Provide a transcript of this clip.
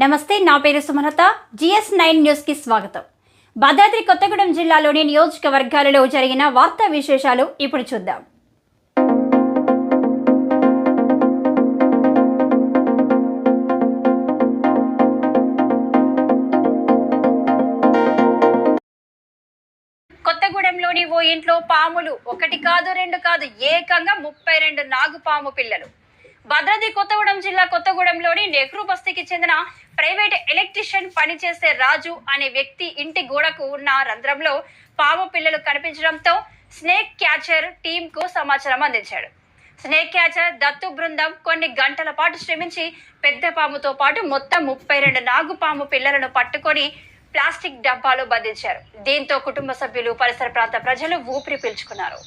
నమస్తే నా పేరు సుమలత. జిఎస్ నైన్ న్యూస్కి స్వాగతం. భద్రాద్రి కొత్తగూడెం జిల్లాలోని నియోజకవర్గాలలో జరిగిన వార్తా విశేషాలు ఇప్పుడు చూద్దాం. కొత్తగూడెంలోని ఓ ఇంట్లో పాములు ఒకటి కాదు రెండు కాదు ఏకంగా ముప్పై రెండు నాగుపాము పిల్లలు. భద్రాద్రి కొత్తగూడెం జిల్లా కొత్తగూడెంలోని నెహ్రూ బస్తీకి చెందిన ప్రైవేట్ ఎలక్ట్రీషియన్ పనిచేసే రాజు అనే వ్యక్తి ఇంటి గోడకు ఉన్న రంధ్రంలో పాము పిల్లలు కనిపించడంతో స్నేక్ క్యాచర్ టీమ్కు సమాచారం అందించాడు. స్నేక్ క్యాచర్ దత్తు బృందం కొన్ని గంటల పాటు శ్రమించి పెద్ద పాముతో పాటు మొత్తం ముప్పై రెండు నాగుపాము పిల్లలను పట్టుకొని ప్లాస్టిక్ డబ్బాలో బంధించారు. దీంతో కుటుంబ సభ్యులు పరిసర ప్రాంత ప్రజలు ఊపిరి పీల్చుకున్నారు.